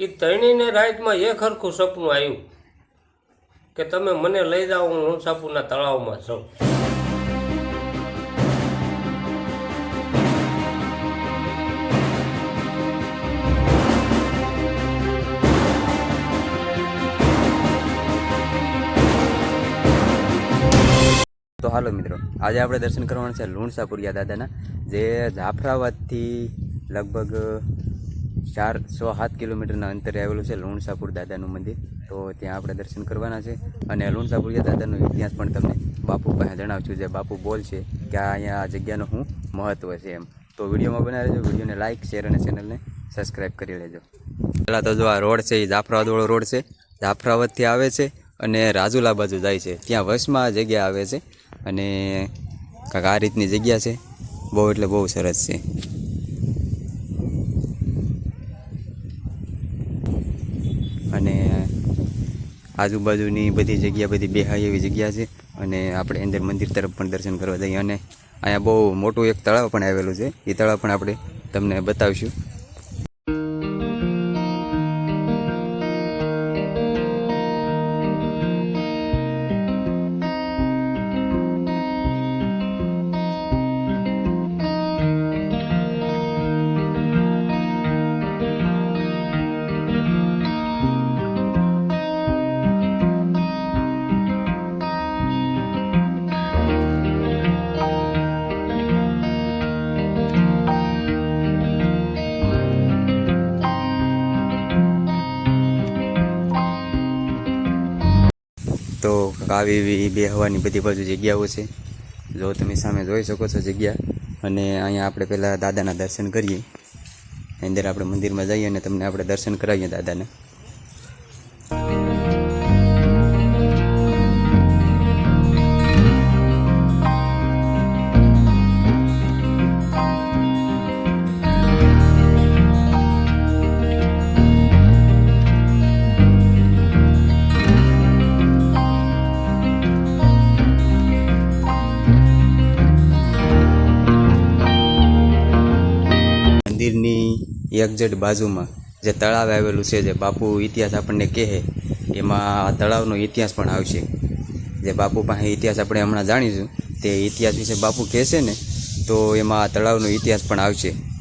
એ ત્રણેયને રાતમાં એક હરખું સપનું આવ્યું કે તમે મને લઈ જાઓ, હું લુણસાપુરના તળાવમાં છું. તો હાલો મિત્રો, આજે આપણે દર્શન કરવાના છે લુણસાપુરિયા દાદાના, જે જાફરાબાદથી લગભગ ચાર સો સાત કિલોમીટરના અંતરે આવેલું છે લુણસાપુર દાદાનું મંદિર. તો ત્યાં આપણે દર્શન કરવાના છે. અને લુણસાપુર દાદાનો ઇતિહાસ પણ તમને બાપુ પાસે જણાવશું જે બાપુ બોલ છે કે આ અહીંયા જગ્યાનું શું મહત્ત્વ છે એમ. તો વિડીયોમાં બનાવી લેજો વિડીયોને લાઇક શેર અને ચેનલને સબસ્ક્રાઈબ કરી લેજો. પહેલાં તો જો આ રોડ છે, એ જાફરાવાદવાળો રોડ છે. જાફરાબાદથી આવે છે અને રાજુલા બાજુ જાય છે. ત્યાં વસમાં આ જગ્યા આવે છે. અને કાંક આ રીતની જગ્યા છે. બહુ એટલે બહુ સરસ છે અને આજુબાજુની બધી જગ્યા બધી બેહાય એવી જગ્યા છે અને આપણે અંદર મંદિર તરફ પણ દર્શન કરવા જઈએ અને અહીંયા બહુ મોટું એક તળાવ પણ આવેલું છે. એ તળાવ પણ આપણે તમને બતાવીશું. તો આવી એવી બે હવાની બધી બાજુ જગ્યાઓ છે. જો તમે સામે જોઈ શકો છો જગ્યા. અને અહીંયા આપણે પહેલાં દાદાના દર્શન કરીએ. અંદર આપણે મંદિરમાં જઈએ અને તમને આપણે દર્શન કરાવીએ દાદાને. મંદિરની બાજુમાં જે તળાવ આવેલું છે, જે બાપુ ઇતિહાસ આપણને કહે, એમાં આ તળાવનો ઇતિહાસ પણ આવશે. જે બાપુ પાસે ઇતિહાસ આપણે હમણાં જાણીશું, તે ઇતિહાસ વિશે બાપુ કહેશે ને, તો એમાં આ તળાવનો ઇતિહાસ પણ આવશે.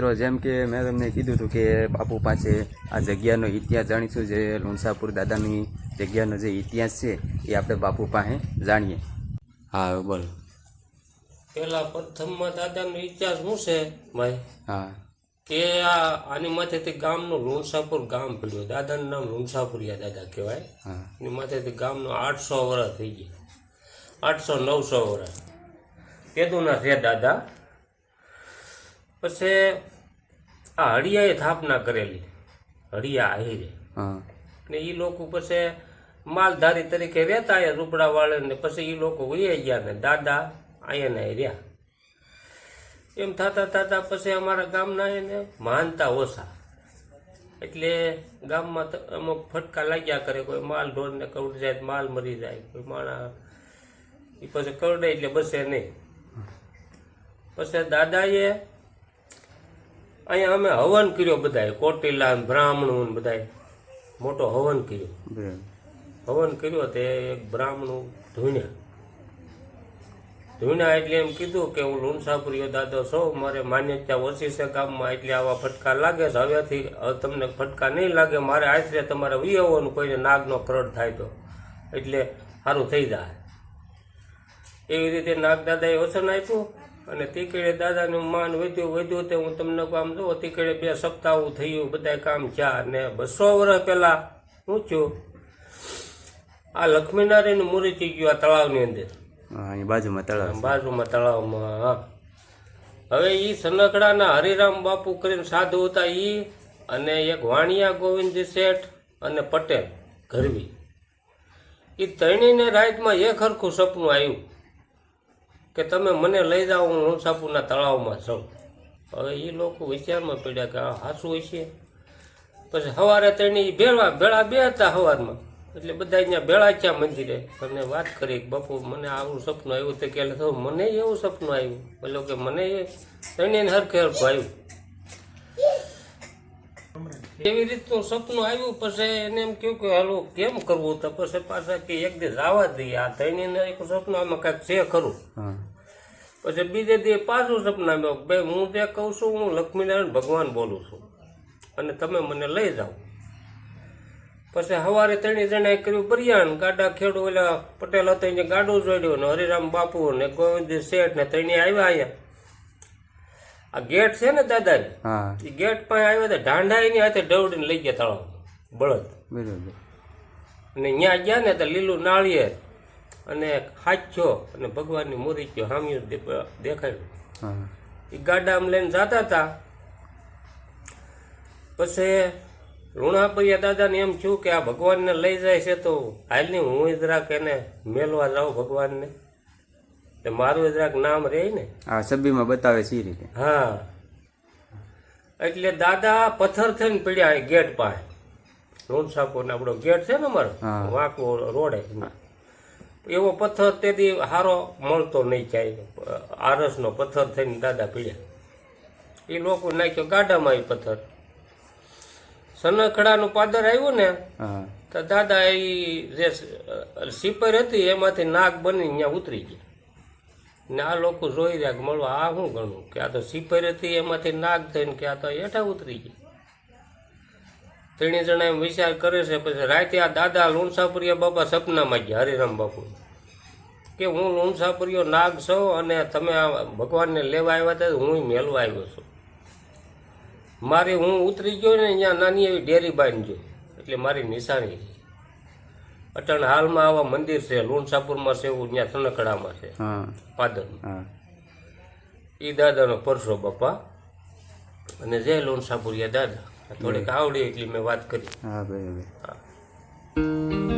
મિત્રો જેમ કે મેં તમને કીધું હતું કે બાપુ પાસે આ જગ્યાનો ઇતિહાસ જાણીશું જે લુણસાપુર દાદાની જગ્યાનો જે ઇતિહાસ છે એ આપણે બાપુ પાસે જાણીએ. હા બોલ. પેલા પ્રથમમાં દાદાનો ઇતિહાસ શું છે ભાઈ? હા. કે આ આની માથેથી ગામનું લુણસાપુર ગામ પડ્યું. દાદાનું નામ લુણસાપુરિયા દાદા કહેવાય. હા. એની માથેથી ગામનું આઠસો વર્ષ થઈ ગયા. આઠસો નવસો વર્ષ કેદુના છે દાદા. પછી આ હળિયાએ સ્થાપના કરેલી. હળિયા આહિરે ને એ લોકો પછી માલધારી તરીકે રહેતા અહીંયા રૂપડા વાળે ને પછી એ લોકો વહી ગયા ને દાદા અહીંયા ને રહ્યા. એમ થતા થતા પછી અમારા ગામના એને માનતા ઓછા. એટલે ગામમાં તો અમુક ફટકા લાગ્યા કરે કોઈ માલ ઢોરને કરડ જાય માલ મરી જાય કોઈ માણા એ પછી કરડે એટલે બસે નહીં. પછી દાદાએ અહીંયા અમે હવન કર્યો બધાએ કોટીલા બ્રાહ્મણો બધાએ. મોટો હવન કર્યો. હવન કર્યો તે એક બ્રાહ્મણ ધૂણ્યા. ધૂણ્યા એટલે એમ કીધું કે હું લુણસાપુરીયો દાદો સૌ મારે માન્યતા ઓછી છે ગામમાં એટલે આવા ફટકા લાગે છે. હવેથી તમને ફટકા નહીં લાગે મારે આશરે તમારે વિયવવાનું કોઈને નાગનો કરડ થાય તો. એટલે સારું થઈ જાય. એવી રીતે નાગ દાદાએ વચન આપ્યું. અને તીકડે દાદાનું માન વધ્યું વધ્યું તે હું તમને કામ દઉં તીકડે બે સપ્તાહ થયું બધા કામ જા ને બસો વર્ષ પહેલા હું થયું આ લક્ષ્મીનારાયણ મૂર્તિ ગયું આ તળાવની અંદર. બાજુમાં તળાવ છે. બાજુમાં તળાવમાં હા. હવે ઈ સનકડાના હરિરામ બાપુ કરીને સાધુ હતા એ અને એક વાણિયા ગોવિંદ શેઠ અને પટેલ ગરવી એ ત્રણેયને રાતમાં એક હરખું સપનું આવ્યું. કે તમે મને લઈ જાઓ, હું લોણસાપુરના તળાવમાં જાઉં હવે એ લોકો વિચારમાં પડ્યા કે આ હાસું હશે? પછી સવારે તેની ભેળા ભેળા બે હતા સવારમાં. એટલે બધા અહીંયા ભેળા થયા મંદિરે. અને વાત કરી બાપુ, મને આવું સપનું આવ્યું. તે કે મને એવું સપનું આવ્યું. બોલો કે, મને એ ત્રણેયને હરખે હરખું આવ્યું. એવી રીતનું સપનું આવ્યું પછી એને એમ કહ્યું કે હાલો કેમ કરવું? તો પછી પાછા કે એક દિવસ આવવા દઈએ. આ ત્રણેય એક સપનું આમાં કાંઈક છે ખરું. પછી બીજે દિવસ પાછું સપના આવ્યો ભાઈ હું જે કહું છું હું લક્ષ્મીનારાયણ ભગવાન બોલું છું. અને તમે મને લઈ જાઓ. પછી સવારે ત્રણેય જણાએ કર્યું બરિયાન ગાડા ખેડૂ એટલે પટેલ હતા એને ગાડો જોડ્યો ને હરિરામ બાપુ ને ગોવિંદ શેઠ ને ત્રણેય આવ્યા અહીંયા. આ ગેટ છે ને દાદાની હા. એ ગેટ પાસે આવ્યો ઢાંઢા એની હાથે દવડીને લઈ ગયા તળાવ બળદ. બરાબર. અને ત્યાં ગયા ને તો લીલું નાળિયેર અને હાચ્યો અને ભગવાનની મૂર્તિઓ હામ્યું દે- દેખાયું. એ ગાડામાં લઈને જતા હતા. પછી ઋણાપરિયા દાદાને એમ થયું કે આ ભગવાનને લઈ જાય છે તો હાલની હું જરાક એને મેલવા જાઉં ભગવાનને. તો મારું જરાક નામ રહે ને. હા સભ્યમાં બતાવે છે એ રીતે. હા. એટલે દાદા પથ્થર થઈને પડ્યા ગેટ પાસે. રોડ સાપોને આપણો ગેટ છે ને અમારો વાંકો રોડે. એવો પથ્થર તેથી હારો મળતો નહીં ક્યાંય. આરસનો પથ્થર થઈને દાદા પીડ્યા. એ લોકો નાખ્યો ગાડામાં એ પથ્થર. સનખડાનું પાદર આવ્યું ને તો દાદા એ જે સિપર હતી એમાંથી નાગ બની ત્યાં ઉતરી ગયા. ને આ લોકો જોઈ રહ્યા કે મળવા, આ શું ગણું? કે આ તો સિપર હતી, એમાંથી નાગ થઈને કે આ તો હેઠા ઉતરી ગઈ ત્રણેય જણા એમ વિચાર કરે છે, પછી રાતે આ દાદા લુણસાપુરિયા બાપા સપનામાં ગયા, હરિરામ બાપુ. કે હું લુણસાપુરિયો નાગ છું અને તમે આ ભગવાનને લેવા આવ્યા હતા, હું મેલવા આવ્યો છું. મારી હું ઉતરી ગયો ને, અહીંયા નાની એવી ડેરી બાંધજો. એટલે મારી નિશાની અટણ હાલમાં આવા મંદિર છે લુણસાપુરમાં છે એવું ત્યાં સનકડામાં છે. પાદર એ દાદાનો પરસો બાપા અને જય લુણસાપુરિયા દાદા. થોડીક આવડી એટલી મેં વાત કરી. હા ભાઈ હા.